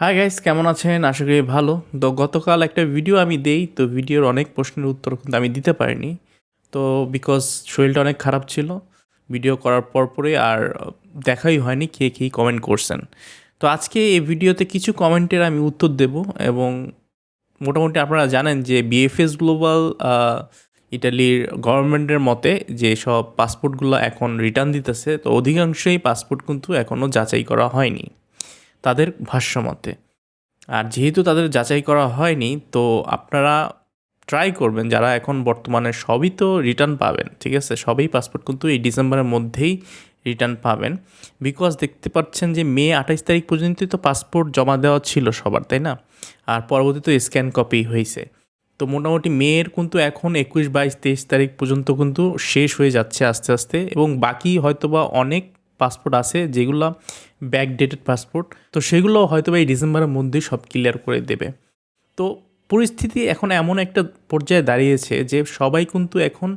Hi guys কেমন আছেন? আশা করি ভালো। তো গতকাল একটা ভিডিও আমি দেই, তো ভিডিওর অনেক প্রশ্নের উত্তর কিন্তু আমি দিতে পারিনি। তো বিকজ শরীরটা অনেক খারাপ ছিল ভিডিও করার পর পরে আর দেখাই হয়নি কে কে কমেন্ট করছেন। তো আজকে এই ভিডিওতে কিছু কমেন্টের আমি উত্তর দেব এবং মোটামুটি আপনারা জানেন যে বিএফএস গ্লোবাল ইটালির গভর্নমেন্টের মতে যে সব পাসপোর্টগুলো এখন রিটার্ন দিতেছে, তো অধিকাংশই পাসপোর্ট কিন্তু এখনও যাচাই করা হয়নি। তাদের ভাষ্যমতে। আর যেহেতু তাদের যাচাই করা হয়নি, তো আপনারা ট্রাই করবেন যারা এখন বর্তমানে সবই তো রিটার্ন পাবেন, ঠিক আছে? সবই পাসপোর্ট কিন্তু এই ডিসেম্বরের মধ্যেই রিটার্ন পাবেন। বিকজ দেখতে পাচ্ছেন যে মে আঠাইশ তারিখ পর্যন্তই তো পাসপোর্ট জমা দেওয়া ছিল সবার, তাই না? আর পরবর্তীতে স্ক্যান কপি হয়েছে। তো মোটামুটি মেয়ের কিন্তু এখন একুশ, বাইশ, তেইশ তারিখ পর্যন্ত কিন্তু শেষ হয়ে যাচ্ছে আস্তে আস্তে এবং বাকি হয়তোবা অনেক পাসপোর্ট আছে, যেগুলো ব্যাকডেটেড পাসপোর্ট, তো সেগুলো হয়তো এই ডিসেম্বরের মধ্যেই সব ক্লিয়ার করে দেবে। তো পরিস্থিতি এখন এমন একটা পর্যায়ে দাঁড়িয়েছে যে সবাই কিন্তু এখন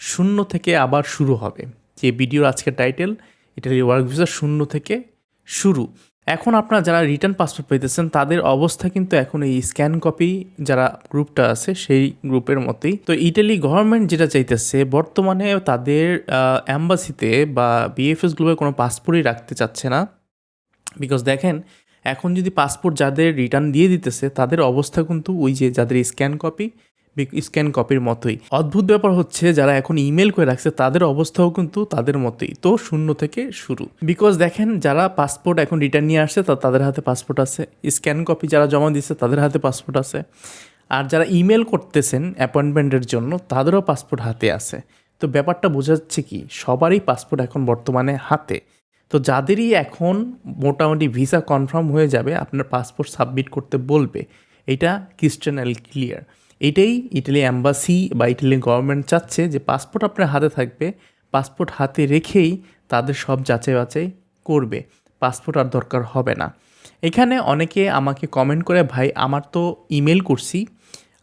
শূন্য থেকে আবার শুরু হবে। যে ভিডিওর আজকের টাইটেল এটা ওয়ার্ক ভিসা শূন্য থেকে শুরু। এখন আপনারা যারা রিটার্ন পাসপোর্ট পেতেছেন, তাদের অবস্থা কিন্তু এখন এই স্ক্যান কপি যারা গ্রুপটা আছে, সেই গ্রুপের মতোই। তো ইটালি গভর্নমেন্ট যেটা চাইতেছে, বর্তমানে তাদের অ্যাম্বাসিতে বা বিএফএস গ্রুপে কোনো পাসপোর্টই রাখতে চাচ্ছে না। বিকজ দেখেন, এখন যদি পাসপোর্ট যাদের রিটার্ন দিয়ে দিতেছে, তাদের অবস্থা কিন্তু ওই যে যাদের স্ক্যান কপি স্ক্যান কপির মতোই। অদ্ভুত ব্যাপার হচ্ছে, যারা এখন ইমেল করে রাখছে, তাদের অবস্থাও কিন্তু তাদের মতোই। তো শূন্য থেকে শুরু। বিকজ দেখেন, যারা পাসপোর্ট এখন রিটার্ন নিয়ে আসছে তাদের হাতে পাসপোর্ট আছে। স্ক্যান কপি যারা জমা দিচ্ছে তাদের হাতে পাসপোর্ট আছে। আর যারা ইমেল করতেছেন অ্যাপয়েন্টমেন্টের জন্য, তাদেরও পাসপোর্ট হাতে আছে। তো ব্যাপারটা বোঝাচ্ছে কি, সবারই পাসপোর্ট এখন বর্তমানে হাতে। তো যাদেরই এখন মোটামুটি ভিসা কনফার্ম হয়ে যাবে, আপনার পাসপোর্ট সাবমিট করতে বলবে, এটা ক্রিস্টানাল ক্লিয়ার এটাই ইটালি অ্যাম্বাসি বা ইটালি গভর্নমেন্ট চাচ্ছে যে পাসপোর্ট আপনার হাতে থাকবে পাসপোর্ট হাতে রেখেই তাদের সব যাচাই বাছাই করবে। পাসপোর্ট আর দরকার হবে না। এখানে অনেকে আমাকে কমেন্ট করে, ভাই, আমার তো ইমেল করছি,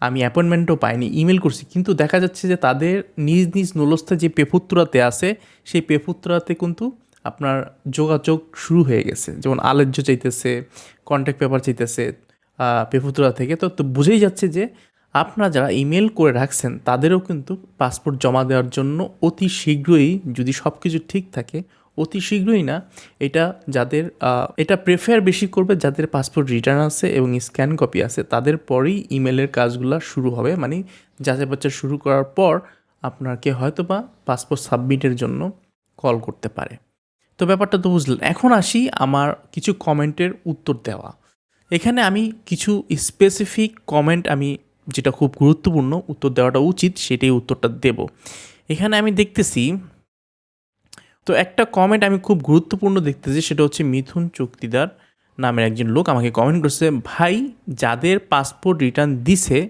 আমি অ্যাপয়েন্টমেন্টও পাইনি ইমেল করছি। কিন্তু দেখা যাচ্ছে যে তাদের নিজ নিজ নলস্থা যে পেপুত্রাতে আছে, সেই পেপুত্রাতে কিন্তু আপনার যোগাযোগ শুরু হয়ে গেছে। যেমন আলোচ্য চাইতেছে কন্ট্যাক্ট পেপার চাইতেছে পেপুত্রা থেকে। তো তো বুঝেই যাচ্ছে যে আপনারা যারা ইমেল করে রাখছেন, তাদেরও কিন্তু পাসপোর্ট জমা দেওয়ার জন্য অতি শীঘ্রই, যদি সব কিছু ঠিক থাকে, অতি শীঘ্রই না, এটা যাদের এটা প্রেফার বেশি করবে যাদের পাসপোর্ট রিটার্ন আছে এবং স্ক্যান কপি আছে, তাদের পরেই ইমেলের কাজগুলো শুরু হবে। মানে যাচাই বাচ্চা শুরু করার পর আপনাকে হয়তো বা পাসপোর্ট সাবমিটের জন্য কল করতে পারে। তো ব্যাপারটা তো বুঝলেন। এখন আসি আমার কিছু কমেন্টের উত্তর দেওয়া। এখানে আমি কিছু স্পেসিফিক কমেন্ট আমি যেটা খুব গুরুত্বপূর্ণ উত্তর দেওয়াটা উচিত, সেটাই উত্তরটা দেব। এখানে আমি দেখতেছি, তো একটা কমেন্ট আমি খুব গুরুত্বপূর্ণ দেখতেছি, সেটা হচ্ছে মিথুন চুক্তিদার নামের একজন লোক আমাকে কমেন্ট করছে, ভাই, যাদের পাসপোর্ট রিটার্ন দিছে,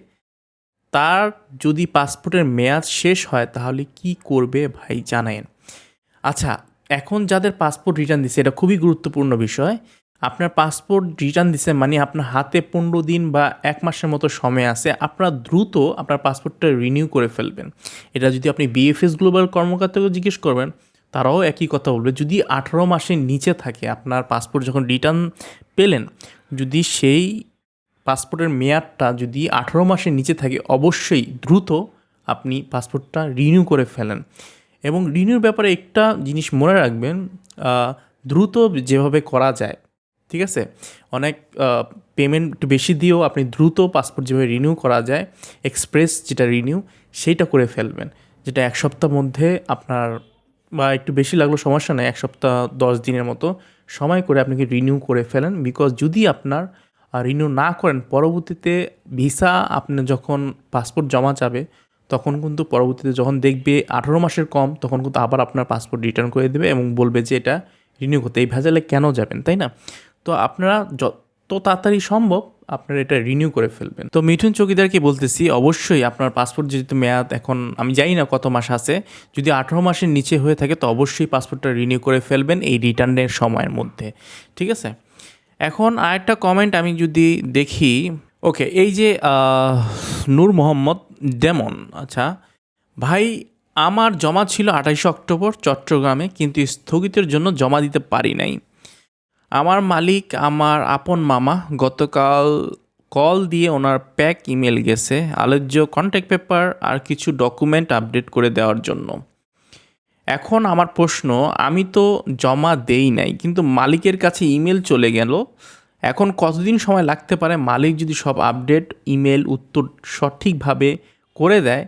তার যদি পাসপোর্টের মেয়াদ শেষ হয়, তাহলে কি করবে ভাই? জানায়েন আচ্ছা এখন যাদের পাসপোর্ট রিটার্ন দিছে, এটা খুবই গুরুত্বপূর্ণ বিষয়। আপনার পাসপোর্ট রিটার্ন দিছে মানে আপনার হাতে পনেরো দিন বা এক মাসের মতো সময় আছে, আপনারা দ্রুত আপনার পাসপোর্টটা রিনিউ করে ফেলবেন। এটা যদি আপনি বিএফএস গ্লোবাল কর্মকর্তাকে জিজ্ঞেস করবেন, তারাও একই কথা বলবে। যদি আঠারো মাসের নিচে থাকে আপনার পাসপোর্ট যখন রিটার্ন পেলেন, যদি সেই পাসপোর্টের মেয়াদটা যদি আঠারো মাসের নিচে থাকে, অবশ্যই দ্রুত আপনি পাসপোর্টটা রিনিউ করে ফেলেন। এবং রিনিউর ব্যাপারে একটা জিনিস মনে রাখবেন দ্রুত যেভাবে করা যায় ঠিক আছে? অনেক পেমেন্ট একটু বেশি দিয়েও আপনি দ্রুত পাসপোর্ট যেভাবে রিনিউ করা যায় এক্সপ্রেস যেটা রিনিউ সেইটা করে ফেলবেন। যেটা এক সপ্তাহ মধ্যে আপনার, বা একটু বেশি লাগল সমস্যা নেই, এক সপ্তাহ, দশ দিনের মতো সময় করে আপনাকে রিনিউ করে ফেলেন? বিকজ যদি আপনার রিনিউ না করেন, পরবর্তীতে ভিসা আপনি যখন পাসপোর্ট জমা যাবে, তখন কিন্তু পরবর্তীতে যখন দেখবে আঠারো মাসের কম, তখন কিন্তু আবার আপনার পাসপোর্ট রিটার্ন করে দেবে এবং বলবে যে এটা রিনিউ করতে। এই ভেজালে কেন যাবেন, তাই না? তো আপনারা যত তাড়াতাড়ি সম্ভব আপনারা এটা রিনিউ করে ফেলবেন। তো মিঠুন চৌকিদারকে বলতেছি, অবশ্যই আপনার পাসপোর্ট যেহেতু মেয়াদ এখন, আমি জানি না কত মাস আছে, যদি আঠারো মাসের নিচে হয়ে থাকে তো অবশ্যই পাসপোর্টটা রিনিউ করে ফেলবেন এই রিটার্নের সময়ের মধ্যে। ঠিক আছে? এখন আরেকটা কমেন্ট আমি যদি দেখি, ওকে, এই যে নূর মোহাম্মদ ডেমন আচ্ছা ভাই, আমার জমা ছিল আঠাইশে অক্টোবর চট্টগ্রামে, কিন্তু স্থগিতের জন্য জমা দিতে পারি নাই। আমার মালিক, আমার আপন মামা গতকাল কল দিয়ে ওনার প্যাক ইমেল গেছে আলোচ্য কন্ট্যাক্ট পেপার আর কিছু ডকুমেন্ট আপডেট করে দেওয়ার জন্য। এখন আমার প্রশ্ন, আমি তো জমা দেই নাই, কিন্তু মালিকের কাছে ইমেল চলে গেল। এখন কতদিন সময় লাগতে পারে মালিক যদি সব আপডেট, ইমেল উত্তর সঠিকভাবে করে দেয়?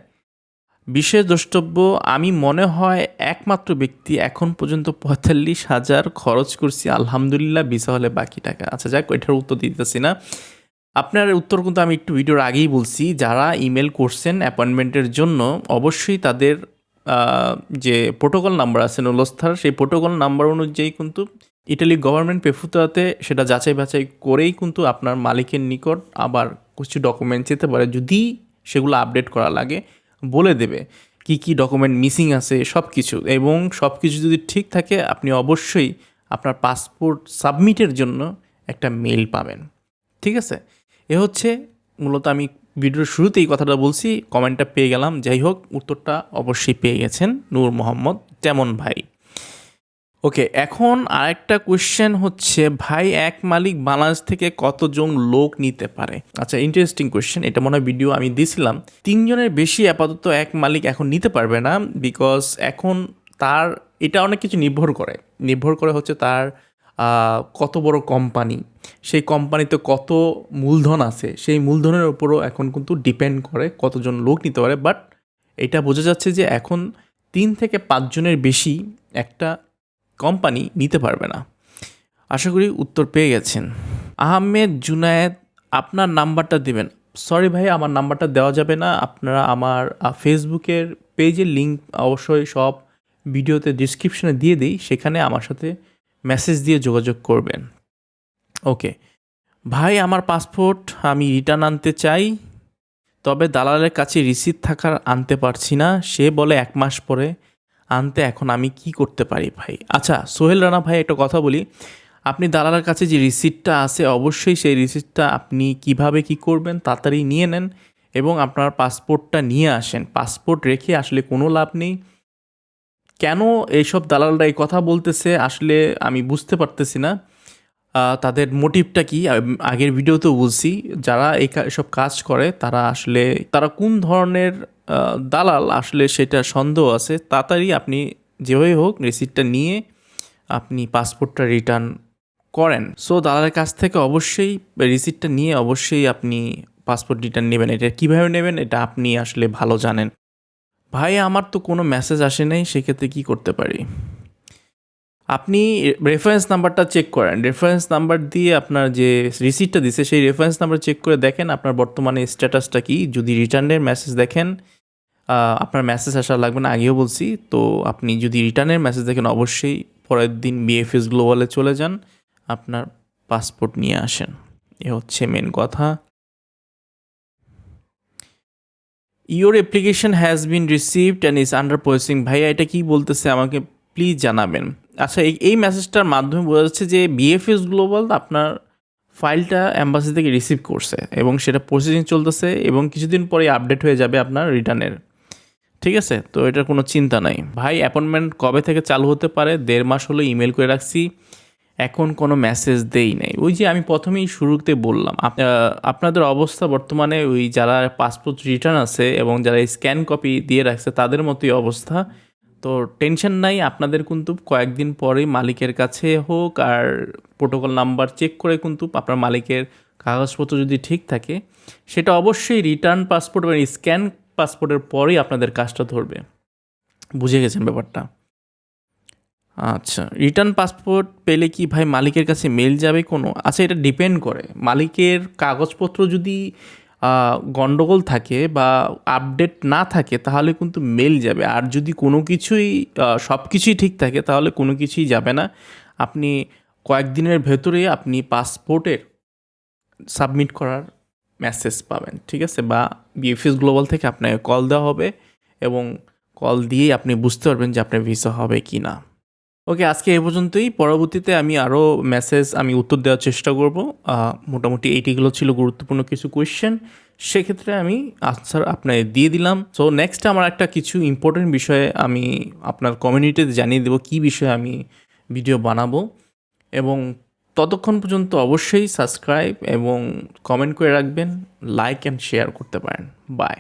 বিশেষ দ্রষ্টব্য, আমি মনে হয় একমাত্র ব্যক্তি এখন পর্যন্ত পঁয়তাল্লিশ হাজার খরচ করছি। আলহামদুলিল্লাহ, ভিসা হলে বাকি টাকা। আচ্ছা যাক ওইটার উত্তর দিতেছি না। আপনার উত্তর কিন্তু আমি একটু ভিডিওর আগেই বলছি। যারা ইমেল করছেন অ্যাপয়েন্টমেন্টের জন্য, অবশ্যই তাদের যে প্রোটোকল নাম্বার আছে নলস্থার সেই প্রোটোকল নাম্বার অনুযায়ী কিন্তু ইটালি গভর্নমেন্ট পেফুতাতে সেটা যাচাই বাছাই করেই কিন্তু আপনার মালিকের নিকট আবার কিছু ডকুমেন্ট যেতে পারে। যদি সেগুলো আপডেট করা লাগে বলে দেবে কি কি ডকুমেন্ট মিসিং আছে সব কিছু এবং সব কিছু যদি ঠিক থাকে, আপনি অবশ্যই আপনার পাসপোর্ট সাবমিটের জন্য একটা মেল পাবেন। ঠিক আছে? এ হচ্ছে মূলত আমি ভিডিওর শুরুতেই কথাটা বলছি কমেন্টটা পেয়ে গেলাম। যাই হোক, উত্তরটা অবশ্যই পেয়ে গেছেন নূর মোহাম্মদ যেমন ভাই। ওকে এখন আরেকটা কোয়েশ্চেন হচ্ছে, ভাই এক মালিক বাংলাদেশ থেকে কতজন লোক নিতে পারে? আচ্ছা ইন্টারেস্টিং কোয়েশ্চেন এটা মনে হয় ভিডিও আমি দিয়েছিলাম তিনজনের বেশি আপাতত এক মালিক এখন নিতে পারবে না বিকজ এখন তার, এটা অনেক কিছু নির্ভর করে। নির্ভর করে হচ্ছে তার কত বড় কোম্পানি সেই কোম্পানিতে কত মূলধন আছে, সেই মূলধনের উপরও এখন কিন্তু ডিপেন্ড করে কতজন লোক নিতে পারে। বাট এটা বোঝা যাচ্ছে যে এখন তিন থেকে পাঁচজনের বেশি একটা কোম্পানি নিতে পারবে না। আশা করি উত্তর পেয়ে গেছেন। আহমেদ জুনায়েদ, আপনার নাম্বারটা দিবেন। সরি ভাই, আমার নাম্বারটা দেওয়া যাবে না। আপনারা আমার ফেসবুকের পেজের লিঙ্ক অবশ্যই সব ভিডিওতে ডিসক্রিপশনে দিয়ে দিই। সেখানে আমার সাথে মেসেজ দিয়ে যোগাযোগ করবেন। ওকে ভাই, আমার পাসপোর্ট আমি রিটার্ন আনতে চাই। তবে দালালের কাছে রিসিপ্ট থাকার আনতে পারছি না। সে বলে এক মাস পরে আনতে এখন আমি কি করতে পারি ভাই? আচ্ছা সোহেল রানা ভাই, একটা কথা বলি। আপনি দালালের কাছে যে রিসিপ্টটা আছে, অবশ্যই সেই রিসিপ্টটা আপনি কীভাবে কি করবেন তাড়াতাড়ি নিয়ে নেন এবং আপনার পাসপোর্টটা নিয়ে আসেন। পাসপোর্ট রেখে আসলে কোনো লাভ নেই। কেন এইসব দালালরা এই কথা বলতেছে আসলে আমি বুঝতে পারতেছি না। তাদের মোটিভটা কি? আগের ভিডিওতেও বলছি, যারা এই এসব কাজ করে, তারা আসলে, তারা কোন ধরনের দালাল আসলে সেটা সন্দেহ আছে, তাড়াতাড়ি আপনি যেভাবে হোক রিসিপ্টটা নিয়ে আপনি পাসপোর্টটা রিটার্ন করেন। সো দালালের কাছ থেকে অবশ্যই রিসিপ্টটা নিয়ে অবশ্যই আপনি পাসপোর্ট রিটার্ন নেবেন। এটা কীভাবে নেবেন, এটা আপনি আসলে ভালো জানেন। ভাই, আমার তো কোনো মেসেজ আসে নাই, সেক্ষেত্রে কী করতে পারি? আপনি রেফারেন্স নাম্বারটা চেক করেন। রেফারেন্স নাম্বার দিয়ে আপনার যে রিসিপ্টটা দিছে, সেই রেফারেন্স নাম্বার চেক করে দেখেন আপনার বর্তমানে স্ট্যাটাসটা কি। যদি রিটার্নের মেসেজ দেখেন আপনার মেসেজ আসা লাগবে না, আগেও বলছি। তো আপনি যদি রিটার্নের মেসেজ দেখেন, অবশ্যই পরের দিন বিএফএস গ্লোবালে চলে যান, আপনার পাসপোর্ট নিয়ে আসেন। এ হচ্ছে মেন কথা। Your application has been received and is under processing ভাইয়া, এটা কি বলতেছে আমাকে? প্লিজ জানাবেন। আচ্ছা এই এই মেসেজটার মাধ্যমে বোঝা যাচ্ছে যে বিএফএস গ্লোবাল আপনার ফাইলটা অ্যাম্বাসি থেকে রিসিভ করছে এবং সেটা প্রসেসিং চলতেছে এবং কিছুদিন পরে আপডেট হয়ে যাবে আপনার রিটার্নের ঠিক আছে? তো এটার কোনো চিন্তা নাই। ভাই অ্যাপয়েন্টমেন্ট কবে থেকে চালু হতে পারে? দেড় মাস হলো ইমেল করে রাখছি। এখন কোনো মেসেজ দেই নাই। ওই যে আমি প্রথমেই শুরুতে বললাম আপনাদের অবস্থা বর্তমানে ওই যারা পাসপোর্ট রিটার্ন আছে এবং যারা স্ক্যান কপি দিয়ে রাখছে, তাদের মতোই অবস্থা। তো টেনশন নাই, আপনাদের কিন্তু কয়েকদিন পরে মালিকের কাছে হোক আর প্রোটোকল নাম্বার চেক করে কিন্তু আপনার মালিকের কাগজপত্র যদি ঠিক থাকে, সেটা অবশ্যই রিটার্ন পাসপোর্ট বা স্ক্যান পাসপোর্টের পরেই আপনাদের কাজটা ধরবে। বুঝে গেছেন ব্যাপারটা? আচ্ছা রিটার্ন পাসপোর্ট পেলে কি ভাই মালিকের কাছে মেল যাবে কোনো? আচ্ছা এটা ডিপেন্ড করে। মালিকের কাগজপত্র যদি আহ, গন্ডগোল থাকে বা আপডেট না থাকে তাহলে কিন্তু মেল যাবে। আর যদি কোনো কিছুই সব কিছুই ঠিক থাকে তাহলে কোনো কিছুই যাবে না। আপনি কয়েকদিনের ভেতরে আপনি পাসপোর্টের সাবমিট করার মেসেজ পাবেন ঠিক আছে? বা বিএফএস গ্লোবাল থেকে আপনাকে কল দেওয়া হবে এবং কল দিয়েই আপনি বুঝতে পারবেন যে আপনার ভিসা হবে কি না ওকে আজকে এই পর্যন্তই। পরবর্তীতে আমি আরও মেসেজ আমি উত্তর দেওয়ার চেষ্টা করব। মোটামুটি এইটিগুলো ছিল গুরুত্বপূর্ণ কিছু কোয়েশ্চেন সেক্ষেত্রে আমি আনসার আপনাকে দিয়ে দিলাম। সো নেক্সট আমার একটা কিছু ইম্পর্টেন্ট বিষয়ে আমি আপনার কমিউনিটিতে জানিয়ে দেবো কী বিষয়ে আমি ভিডিও বানাবো। এবং ততক্ষণ পর্যন্ত অবশ্যই সাবস্ক্রাইব এবং কমেন্ট করে রাখবেন। লাইক অ্যান্ড শেয়ার করতে পারেন। বাই